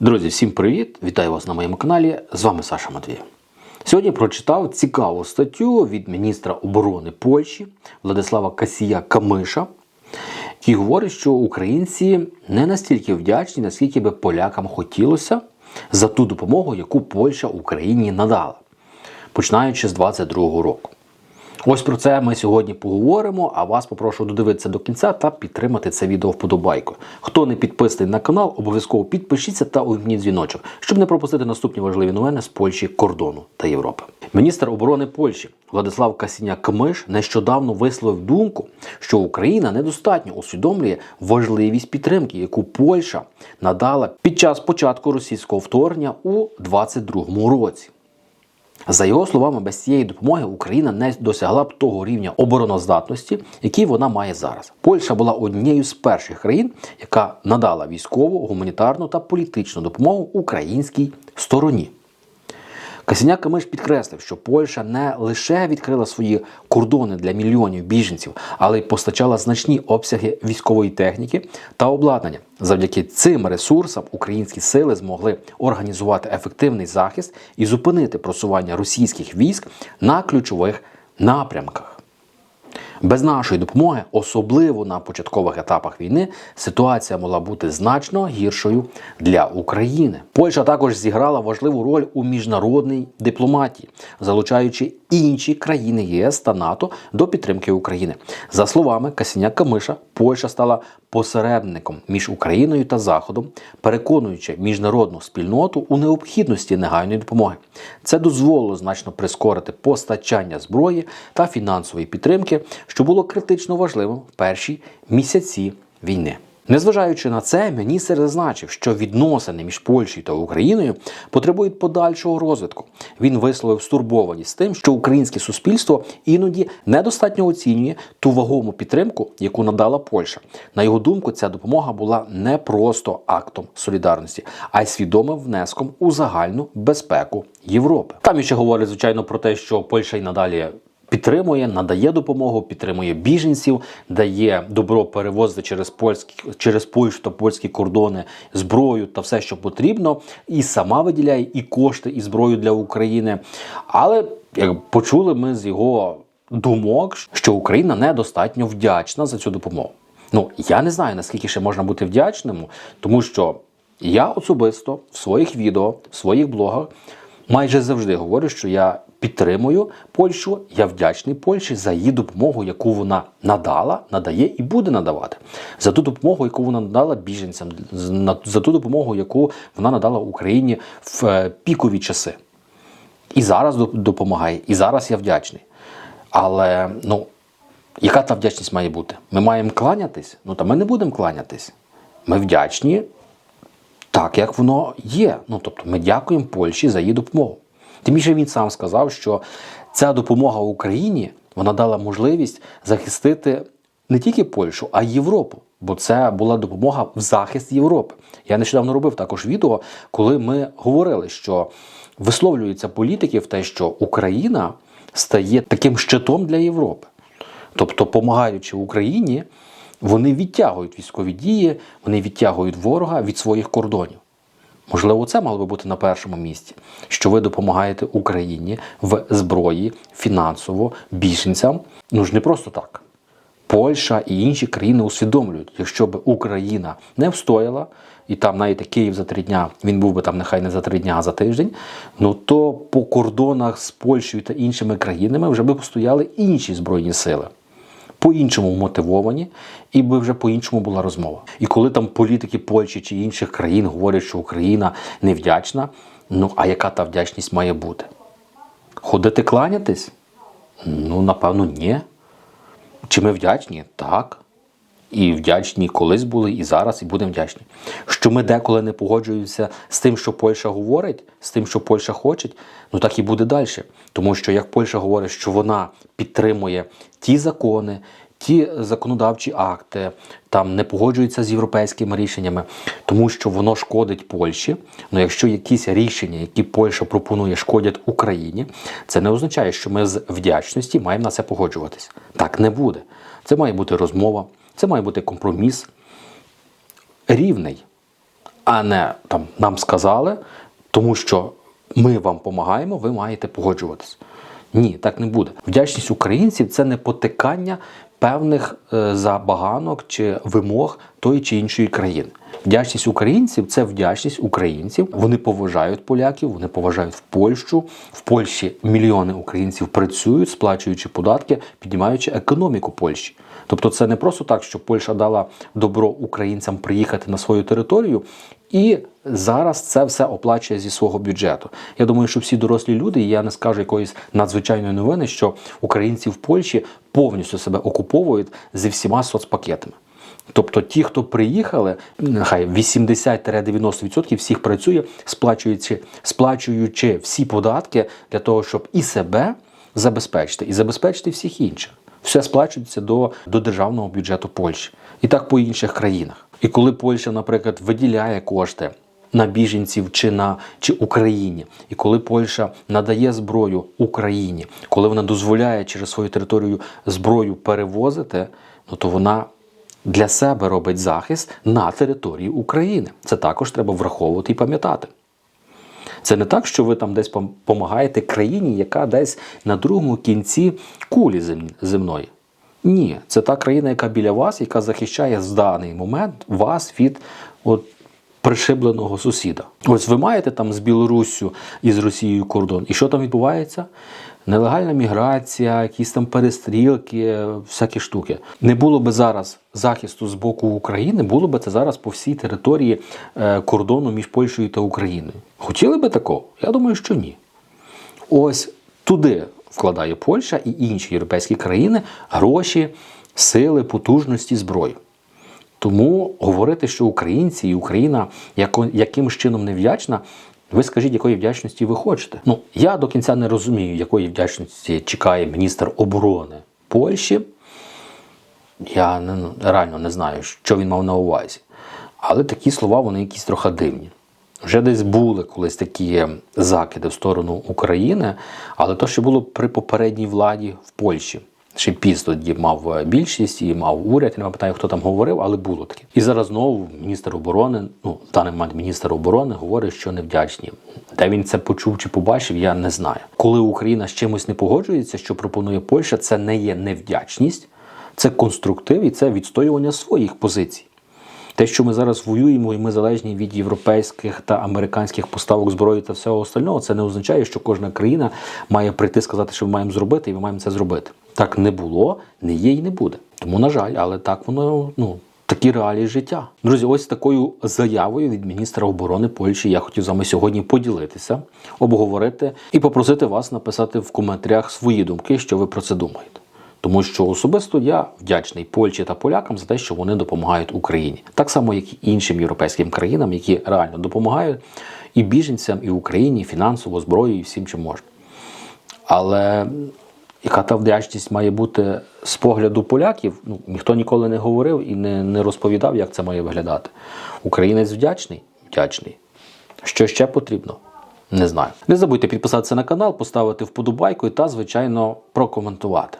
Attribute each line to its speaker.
Speaker 1: Друзі, всім привіт! Вітаю вас на моєму каналі. З вами Саша Матвій. Сьогодні прочитав цікаву статтю від міністра оборони Польщі Владислава Касія Камиша, який говорить, що українці не настільки вдячні, наскільки би полякам хотілося за ту допомогу, яку Польща Україні надала, починаючи з 22-го року. Ось про це ми сьогодні поговоримо. А вас попрошу додивитися до кінця та підтримати це відео вподобайкою. Хто не підписаний на канал, обов'язково підпишіться та увімкніть дзвіночок, щоб не пропустити наступні важливі новини з Польщі, кордону та Європи. Міністр оборони Польщі Владислав Касіня Кмиш нещодавно висловив думку, що Україна недостатньо усвідомлює важливість підтримки, яку Польща надала під час початку російського вторгнення у 22-му році. За його словами, без цієї допомоги Україна не досягла б того рівня обороноздатності, який вона має зараз. Польща була однією з перших країн, яка надала військову, гуманітарну та політичну допомогу українській стороні. Касіняк Камиш підкреслив, що Польща не лише відкрила свої кордони для мільйонів біженців, але й постачала значні обсяги військової техніки та обладнання. Завдяки цим ресурсам українські сили змогли організувати ефективний захист і зупинити просування російських військ на ключових напрямках. Без нашої допомоги, особливо на початкових етапах війни, ситуація могла бути значно гіршою для України. Польща також зіграла важливу роль у міжнародній дипломатії, залучаючи інші країни ЄС та НАТО до підтримки України. За словами Касіня Камиша, Польща стала посередником між Україною та Заходом, переконуючи міжнародну спільноту у необхідності негайної допомоги. Це дозволило значно прискорити постачання зброї та фінансової підтримки, що було критично важливим в перші місяці війни. Незважаючи на це, міністр зазначив, що відносини між Польщею та Україною потребують подальшого розвитку. Він висловив стурбованість тим, що українське суспільство іноді недостатньо оцінює ту вагому підтримку, яку надала Польща. На його думку, ця допомога була не просто актом солідарності, а й свідомим внеском у загальну безпеку Європи. Там ще говорить звичайно про те, що Польща й надалі підтримує, надає допомогу, підтримує біженців, дає добро перевозити через польські через Польщу та польські кордони зброю та все, що потрібно, і сама виділяє і кошти, і зброю для України. Але як почули ми з його думок, що Україна недостатньо вдячна за цю допомогу. Ну я не знаю наскільки ще можна бути вдячним, тому що я особисто в своїх відео, в своїх блогах майже завжди говорю, що я підтримую Польщу. Я вдячний Польщі за її допомогу, яку вона надала, надає і буде надавати. За ту допомогу, яку вона надала біженцям, за ту допомогу, яку вона надала Україні в е, пікові часи. І зараз допомагає, і зараз я вдячний. Але ну, яка та вдячність має бути? Ми маємо кланятись? Ну та ми не будемо кланятись. Ми вдячні так, як воно є. Ну тобто, ми дякуємо Польщі за її допомогу. Тим більше він сам сказав, що ця допомога Україні вона дала можливість захистити не тільки Польщу, а й Європу. Бо це була допомога в захист Європи. Я нещодавно робив також відео, коли ми говорили, що висловлюються політики в те, що Україна стає таким щитом для Європи. Тобто, допомагаючи Україні, вони відтягують військові дії, вони відтягують ворога від своїх кордонів. Можливо, це мало би бути на першому місці, що ви допомагаєте Україні в зброї фінансово біженцям. Ну ж не просто так. Польща і інші країни усвідомлюють, якщо б Україна не встояла, і там навіть Київ за три дня, він був би там нехай не за три дня, а за тиждень, ну то по кордонах з Польщею та іншими країнами вже б стояли інші збройні сили по-іншому мотивовані, і би вже по-іншому була розмова. І коли там політики Польщі чи інших країн говорять, що Україна невдячна, ну а яка та вдячність має бути? Ходити кланятись? Ну, напевно, ні. Чи ми вдячні? Так. І вдячні колись були, і зараз, і будемо вдячні. Що ми деколи не погоджуємося з тим, що Польща говорить, з тим, що Польща хоче, ну так і буде далі. Тому що як Польща говорить, що вона підтримує ті закони, ті законодавчі акти, там не погоджується з європейськими рішеннями, тому що воно шкодить Польщі. Ну якщо якісь рішення, які Польща пропонує, шкодять Україні, це не означає, що ми з вдячності маємо на це погоджуватись. Так не буде. Це має бути розмова. Це має бути компроміс рівний, а не там нам сказали, тому що ми вам допомагаємо, ви маєте погоджуватись. Ні, так не буде. Вдячність українців це не потикання певних е, забаганок чи вимог тої чи іншої країни. Вдячність українців це вдячність українців. Вони поважають поляків, вони поважають в Польщу. В Польщі мільйони українців працюють, сплачуючи податки, піднімаючи економіку Польщі. Тобто, це не просто так, що Польща дала добро українцям приїхати на свою територію, і зараз це все оплачує зі свого бюджету. Я думаю, що всі дорослі люди, і я не скажу якоїсь надзвичайної новини, що українці в Польщі повністю себе окуповують зі всіма соцпакетами. Тобто ті, хто приїхали, нехай 80-90% всіх працює, сплачуючи, сплачуючи всі податки для того, щоб і себе забезпечити, і забезпечити всіх інших. Все сплачується до, до державного бюджету Польщі. І так по інших країнах. І коли Польща, наприклад, виділяє кошти на біженців чи на чи Україні, і коли Польща надає зброю Україні, коли вона дозволяє через свою територію зброю перевозити, ну то вона для себе робить захист на території України. Це також треба враховувати і пам'ятати. Це не так, що ви там десь допомагаєте країні, яка десь на другому кінці кулі земної. Ні, це та країна, яка біля вас, яка захищає з даний момент вас від от, пришибленого сусіда. Ось ви маєте там з Білоруссю і з Росією кордон. І що там відбувається? Нелегальна міграція, якісь там перестрілки, всякі штуки. Не було би зараз захисту з боку України, було би це зараз по всій території е, кордону між Польщею та Україною. Хотіли би такого? Я думаю, що ні. Ось туди вкладає Польща і інші європейські країни гроші, сили, потужності, зброю. Тому говорити, що українці і Україна яко, якимось чином не вдячна, ви скажіть, якої вдячності ви хочете. Ну, я до кінця не розумію, якої вдячності чекає міністр оборони Польщі. Я реально не знаю, що він мав на увазі. Але такі слова, вони якісь трохи дивні. Вже десь були колись такі закиди в сторону України, але то, що було при попередній владі в Польщі. Ще піс тоді мав е, більшість і мав уряд, я не пам'ятаю, хто там говорив, але було таке. І зараз знову міністр оборони, ну в даний момент міністр оборони говорить, що невдячні. Де він це почув чи побачив, я не знаю. Коли Україна з чимось не погоджується, що пропонує Польща, це не є невдячність, це конструктив і це відстоювання своїх позицій. Те, що ми зараз воюємо, і ми залежні від європейських та американських поставок зброї та всього остального, це не означає, що кожна країна має прийти сказати, що ми маємо зробити, і ми маємо це зробити. Так не було, не є і не буде. Тому, на жаль, але так воно ну. Такі реалії життя. Друзі, ось такою заявою від міністра оборони Польщі я хотів з вами сьогодні поділитися, обговорити і попросити вас написати в коментарях свої думки, що ви про це думаєте. Тому що особисто я вдячний Польщі та полякам за те, що вони допомагають Україні, так само як і іншим європейським країнам, які реально допомагають і біженцям, і Україні, і фінансово, зброєю, і всім, чим можна. Але яка та вдячність має бути з погляду поляків, ну ніхто ніколи не говорив і не, не розповідав, як це має виглядати. Українець вдячний? Вдячний. Що ще потрібно? Не знаю. Не забудьте підписатися на канал, поставити вподобайку та, звичайно, прокоментувати.